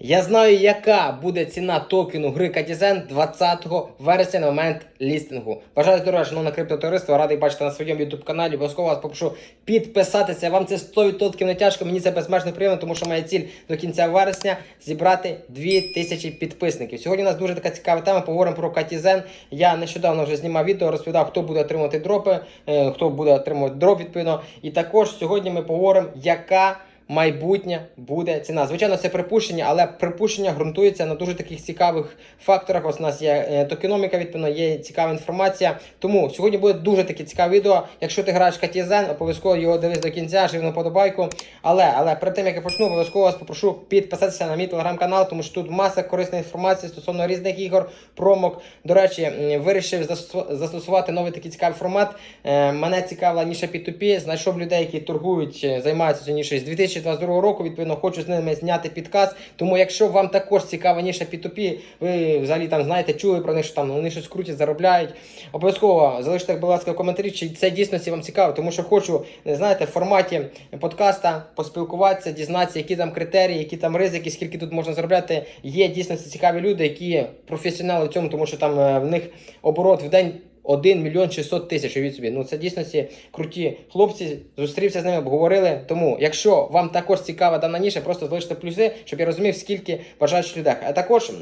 Я знаю, яка буде ціна токену гри Катізен 20 вересня на момент лістингу. Бажаю здоров'я, шановне криптотовариство, радий бачити на своєму youtube каналі. Обов'язково вас попрошу підписатися. Вам це 100% не тяжко. Мені це безмежно приємно, тому що моя ціль до кінця вересня зібрати 2000 підписників. Сьогодні у нас дуже така цікава тема. Поговоримо про Катізен. Я нещодавно вже знімав відео, розповідав, хто буде отримувати дропи, е, хто буде отримувати дроп відповідно. І також сьогодні ми поговоримо, яка майбутнє буде ціна. Звичайно, це припущення, але припущення ґрунтується на дуже таких цікавих факторах. Ось у нас є е, токеноміка, відповідно, є цікава інформація. Тому сьогодні буде дуже таке цікаве відео. Якщо ти граєш Катізен, обов'язково його дивись до кінця, жив на подобайку. Але, але перед тим як я почну, обов'язково вас попрошу підписатися на мій телеграм-канал, тому що тут маса корисної інформації стосовно різних ігор, промок. До речі, вирішив застосувати новий такий цікавий формат. Е, Мене цікавила ніша P2P, знайшов людей, які торгують, е, займаються нішою з 2022 року. Відповідно, хочу з ними зняти підказ. Тому, якщо вам також цікава ніша P2P, ви взагалі там знаєте, чули про них, що там вони щось крутять, заробляють. Обов'язково залиште, будь ласка, коментарі, чи це дійсно вам цікаво, тому що хочу, е, знаєте, в форматі подкаста поспілкуватися, дізнатися, які там критерії, які там ризики, скільки тут можна заробляти. Є дійсно цікаві люди, які професіонали в цьому, тому що там е, в них оборот в день. 1 мільйон 600 тисяч від собі. Ну це дійсно круті хлопці. Зустрівся з ними, обговорили. Тому, якщо вам також цікава дана ніша, просто залиште плюси, щоб я розумів, скільки бажаючих людей. А також.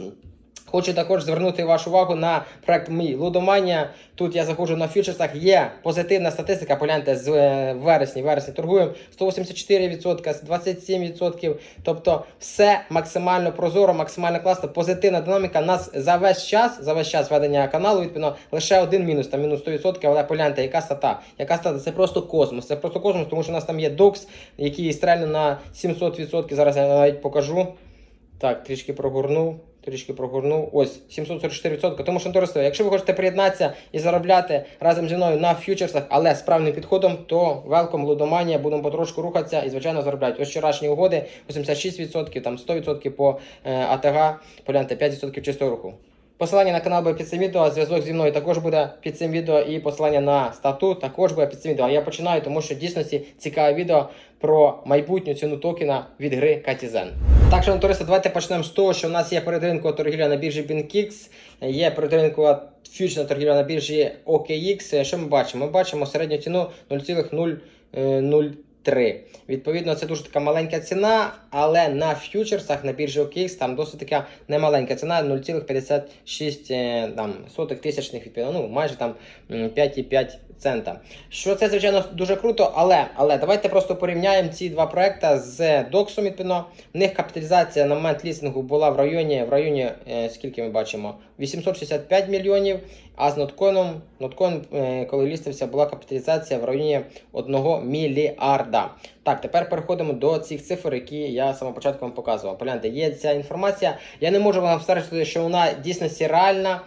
Хочу також звернути вашу увагу на проект Мій Лудоманія. Тут я заходжу на фьючерсах. Є позитивна статистика. Погляньте з е, вересні. Вересні торгуємо 184%, з 27%. Тобто все максимально прозоро, максимально класно. Позитивна динаміка. Нас за весь час, за весь час ведення каналу, відповідно, лише один мінус, там мінус 100%, але погляньте, яка стата. Яка стата? Це просто космос. Це просто космос, тому що у нас там є докс, який стрельно на 700%. Зараз я навіть покажу. Так, трішки прогорнув. Трішки прогорнув. Ось 744%. Тому що товариство, якщо ви хочете приєднатися і заробляти разом зі мною на фьючерсах, але з правильним підходом, то велком лудоманія, будемо потрошку рухатися і звичайно заробляти. Ось вчорашні угоди 86%, там 100% по е, АТГ, погляньте 5% чистого руху. Посилання на канал буде під цим відео, а зв'язок зі мною також буде під цим відео, і посилання на стату також буде під цим відео. А я починаю, тому що дійсно цікаве відео про майбутню ціну токена від гри Катізен. Так, шановні товариство, давайте почнемо з того, що в нас є передринкова торгівля на біржі BinKix, є передринкова фьючерсна торгівля на біржі OKX. Що ми бачимо? Ми бачимо середню ціну 0,003. Відповідно, це дуже така маленька ціна, але на ф'ючерсах на біржі OKX там досить така немаленька ціна 0,56 е, там, сотих тисячних відповідно, ну майже там м, 5,5 цента. Що це, звичайно, дуже круто, але, але давайте просто порівняємо ці два проекти з Доксом. Відповідно, в них капіталізація на момент лісингу була в районі, в районі е, скільки ми бачимо, 865 мільйонів. А з ноткоїном, ноткоін, е, коли лістився, була капіталізація в районі 1 мільярда. Так, тепер переходимо до цих цифр, які я з самого початку вам показував. Погляньте, є ця інформація. Я не можу вам стверджувати, що вона дійсно реальна,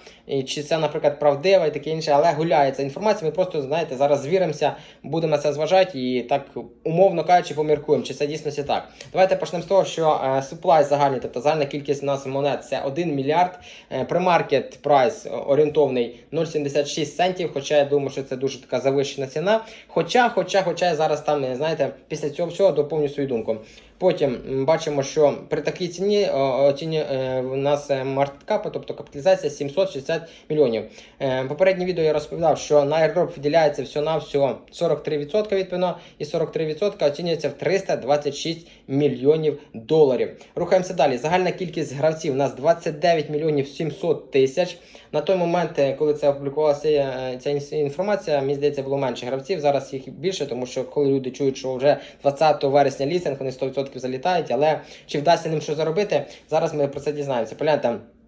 чи це, наприклад, правдива і таке інше, але гуляє ця інформація. Ми просто знаєте, зараз звіримося, будемо це зважати і так умовно кажучи, поміркуємо, чи це дійсно так. Давайте почнемо з того, що е, supply загальний, тобто загальна кількість у нас монет це 1 мільярд. Е, Премаркет прайс орієнтовний 0,76 центів. Хоча я думаю, що це дуже така завищена ціна. Хоча, хоча, хоча я зараз там, знаєте, після цього всього доповню свою думку. Потім бачимо, що при такій ціні оціні е, в нас маркеткапи, тобто капіталізація 760 мільйонів. Е, Попереднє відео я розповідав, що на airdrop виділяється всього-навсього 43% відповідно, і 43% оцінюється в 326 мільйонів доларів. Рухаємося далі. Загальна кількість гравців у нас 29 мільйонів 700 тисяч. На той момент, е, коли це опублікувалася е, ця інформація, мені здається, було менше гравців. Зараз їх більше, тому що коли люди чують, що вже 20 вересня лісинг, вони 100% залітають. Але чи вдасться ним що заробити? Зараз ми про це дізнаємося. Погляньте.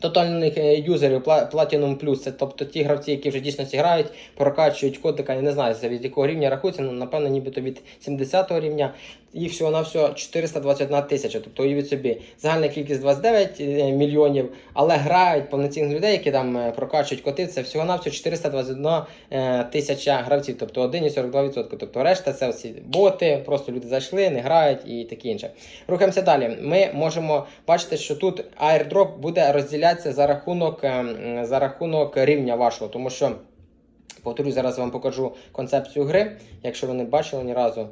Тотальних е, юзерів Pla- Platinum Plus, це тобто ті гравці, які вже дійсно грають, прокачують кодика, я не знаю, від якого рівня рахується, ну напевно, нібито від 70 го рівня. Їх всього на всього 421 тисяча. Тобто уявіть собі, загальна кількість 29 е, мільйонів, але грають повноцінних людей, які там е, прокачують коти, це всього на всього 421 е, тисяча гравців, тобто 1,42%. Тобто решта це всі боти, просто люди зайшли, не грають і таке інше. Рухаємося далі. Ми можемо бачити, що тут airdrop буде розділятися за рахунок, ем, за рахунок рівня вашого, тому що. Повторюю, зараз вам покажу концепцію гри. Якщо ви не бачили ні разу,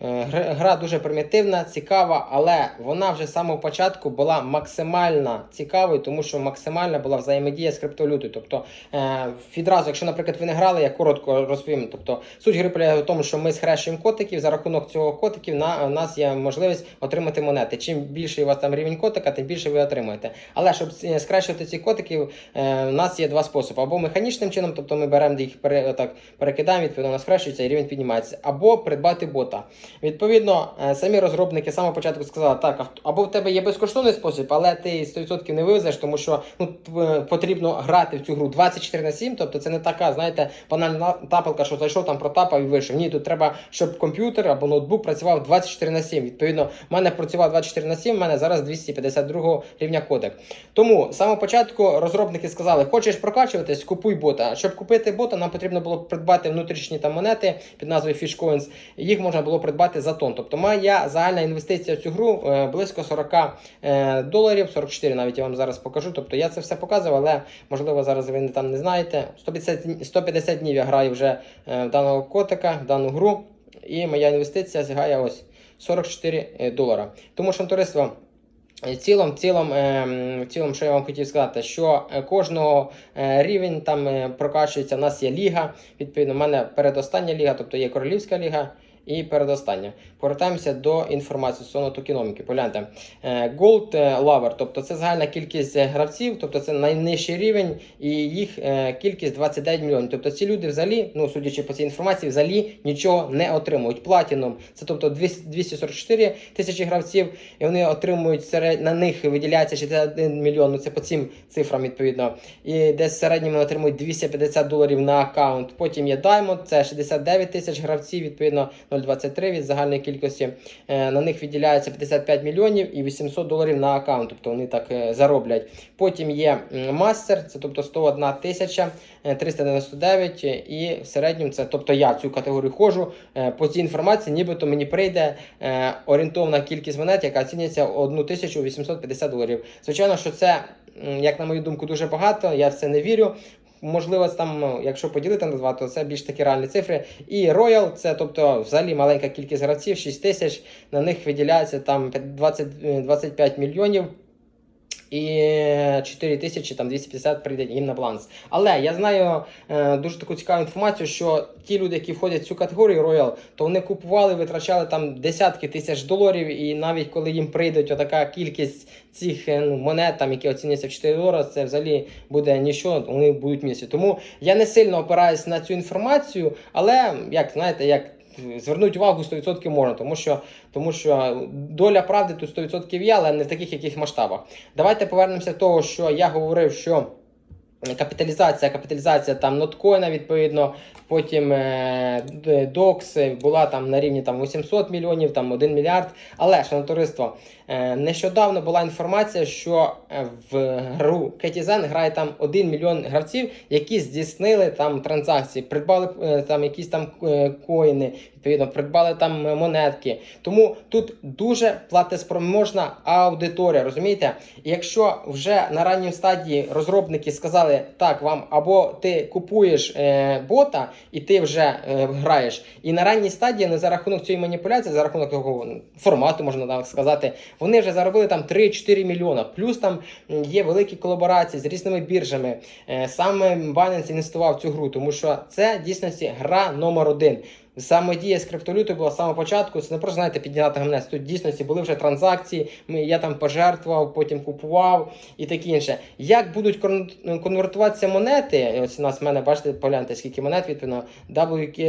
гра- Гра дуже примітивна, цікава, але вона вже з самого початку була максимально цікавою, тому що максимальна була взаємодія з криптовалютою. Тобто е, відразу, якщо, наприклад, ви не грали, я коротко розповім. Тобто суть гри полягає в тому, що ми схрещуємо котиків. За рахунок цього котиків на у нас є можливість отримати монети. Чим більший у вас там рівень котика, тим більше ви отримуєте. Але щоб е, схрещувати ці котиків, е, у нас є два способи: або механічним чином, тобто ми беремо їх пере, отак, перекидаємо, відповідно, вона схрещується і рівень піднімається, або придбати бота. Відповідно, е, самі розробники самого початку сказали, так, або в тебе є безкоштовний спосіб, але ти 100% не вивезеш, тому що ну, е, потрібно грати в цю гру 24 на 7, тобто це не така, знаєте, банальна тапалка, що зайшов там, протапав і вийшов. Ні, тут треба, щоб комп'ютер або ноутбук працював 24 на 7. Відповідно, в мене працював 24 на 7, в мене зараз 252 рівня кодек. Тому з самого початку розробники сказали, хочеш прокачуватись, купуй бота. Щоб купити бота, нам потрібно було придбати внутрішні там монети під назвою Fishcoins. Їх можна було придбати за тон. Тобто моя загальна інвестиція в цю гру е, близько 40 е, доларів, 44 навіть я вам зараз покажу. Тобто я це все показував, але можливо зараз ви там не знаєте. 150 150 днів я граю вже е, в даного котика, в дану гру. І моя інвестиція сягає ось 44 е, долара. Тому що товариство. Е, в цілому, що я вам хотів сказати, що кожного рівень там прокачується. У нас є ліга. Відповідно, в мене передостання ліга, тобто є королівська ліга. І передостання. Повертаємося до інформації стосовно токеноміки. Погляньте. Е, Gold е, Lover, тобто це загальна кількість е, гравців, тобто це найнижчий рівень, і їх кількість 29 мільйонів. Тобто ці люди взагалі, ну судячи по цій інформації, взагалі нічого не отримують. Платіном це тобто 244 тисячі гравців, і вони отримують серед... на них виділяється 61 мільйон. Ну це по цим цифрам відповідно. І десь в середньому отримують 250 доларів на аккаунт. Потім є Diamond, це 69 тисяч гравців, відповідно 0,23 від загальної кількості. Е, На них виділяється 55 мільйонів і 800 доларів на аккаунт, тобто вони так е, зароблять. Потім є мастер, це тобто 101 тисяча е, 399, е, і в середньому це, тобто я цю категорію ходжу. По цій інформації, нібито мені прийде орієнтовна кількість монет, яка оцінюється 1850 доларів. Звичайно, що це, як на мою думку, дуже багато. Я в це не вірю. Можливо, там, ну, якщо поділити на два, то це більш такі реальні цифри. І Royal, це тобто взагалі маленька кількість гравців, 6 тисяч, на них виділяється там 20, е, 25 мільйонів. І 4 тисячі там 250 прийде їм на баланс. Але я знаю е, дуже таку цікаву інформацію, що ті люди, які входять в цю категорію Royal, то вони купували, витрачали там десятки тисяч доларів, і навіть коли їм прийде така кількість цих е, ну, монет, там, які оцінюються в 4 долари, це взагалі буде нічого, вони будуть місці. Тому я не сильно опираюсь на цю інформацію, але як знаєте, як. Звернути увагу 100% можна, тому що, тому що доля правди тут 100% є, але не в таких яких масштабах. Давайте повернемося до того, що я говорив, що капіталізація, капіталізація там ноткоїна, відповідно, потім е, д- була там на рівні там 800 мільйонів, там 1 мільярд. Але, шановне товариство, е, нещодавно була інформація, що е, в гру Кетізен грає там 1 мільйон гравців, які здійснили там транзакції, придбали е, там якісь там е, коїни, відповідно, придбали там е, монетки. Тому тут дуже платеспроможна аудиторія, розумієте? Якщо вже на ранній стадії розробники сказали, так, вам або ти купуєш е, бота, і ти вже е, граєш. І на ранній стадії, не за рахунок цієї маніпуляції, за рахунок того ну, формату, можна так сказати, вони вже заробили там 3-4 мільйона. Плюс там є великі колаборації з різними біржами. Е, саме Binance інвестував в цю гру, тому що це дійсності гра номер один. Саме дія з криптовалютою була з самого початку. Це не просто знаєте, підняти гамнець. Тут дійсності були вже транзакції. Ми, я там пожертвував, потім купував і таке інше. Як будуть конвертуватися монети? Ось у нас в мене бачите, погляньте, скільки монет відповідно WK,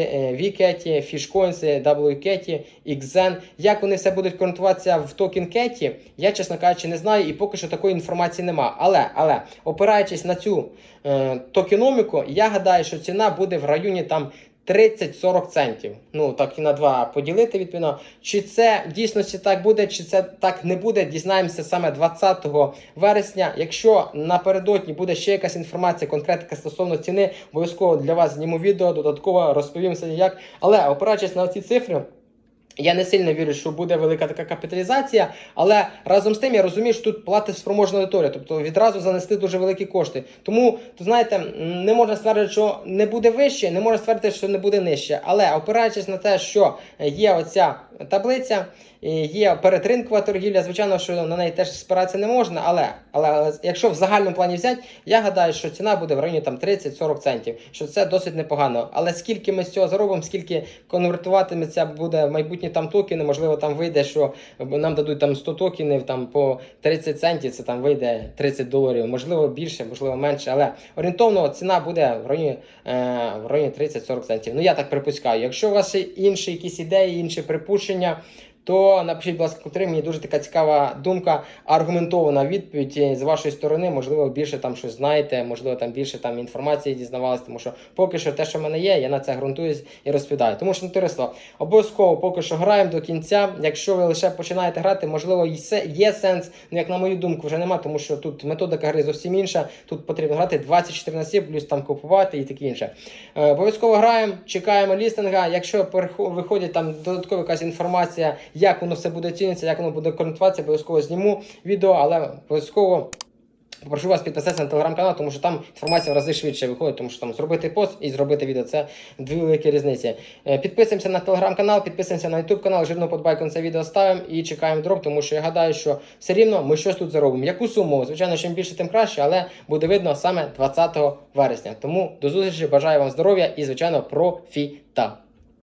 е, Fishcoins, WCAT, XZen. Як вони все будуть конвертуватися в токен Кеті, я, чесно кажучи, не знаю, і поки що такої інформації нема. Але, але опираючись на цю е, токеноміку, я гадаю, що ціна буде в районі там 30-40 центів. Ну так і на два поділити відповідно. Чи це в дійсності так буде, чи це так не буде, дізнаємося саме 20 вересня. Якщо напередодні буде ще якась інформація, конкретика стосовно ціни, обов'язково для вас зніму відео, додатково розповім як. Але опираючись на ці цифри. Я не сильно вірю, що буде велика така капіталізація, але разом з тим я розумію, що тут платить спроможна аудиторія, тобто відразу занести дуже великі кошти. Тому, то знаєте, не можна ствердити, що не буде вище, не можна ствердити, що не буде нижче. Але опираючись на те, що є оця таблиця, є передринкова торгівля, звичайно, що на неї теж спиратися не можна. Але, але, якщо в загальному плані взяти, я гадаю, що ціна буде в районі там 30-40 центів, що це досить непогано. Але скільки ми з цього заробимо, скільки конвертуватиметься буде в майбутні там токени, можливо, там вийде, що нам дадуть там 100 токенів там по 30 центів, це там вийде 30 доларів, можливо більше, можливо менше, але орієнтовно ціна буде в районі, е, в районі 30-40 центів. Ну я так припускаю. Якщо у вас ще інші якісь ідеї, інші припущення. То напишіть, будь ласка, коментарі. Мені дуже така цікава думка, аргументована відповідь з вашої сторони. Можливо, більше там щось знаєте, можливо, там більше там інформації дізнавалися, тому що поки що те, що в мене є, я на це ґрунтуюсь і розповідаю. Тому що товариство, обов'язково поки що граємо до кінця. Якщо ви лише починаєте грати, можливо, є сенс. Ну як на мою думку, вже нема, тому що тут методика гри зовсім інша. Тут потрібно грати 24 на 7, плюс там купувати і таке інше. Е, обов'язково граємо, чекаємо лістинга. Якщо виходить там додаткова якась інформація, як воно все буде цінитися, як воно буде конвертуватися, обов'язково зніму відео, але обов'язково. Попрошу вас підписатися на телеграм-канал, тому що там інформація в рази швидше виходить, тому що там зробити пост і зробити відео це дві великі різниці. Е, Підписуємося на телеграм-канал, підписуємося на YouTube канал, жирну подбайку це відео ставимо і чекаємо дроп, тому що я гадаю, що все рівно ми щось тут заробимо. Яку суму? Звичайно, чим більше, тим краще, але буде видно саме 20 вересня. Тому до зустрічі, бажаю вам здоров'я і, звичайно, профіта.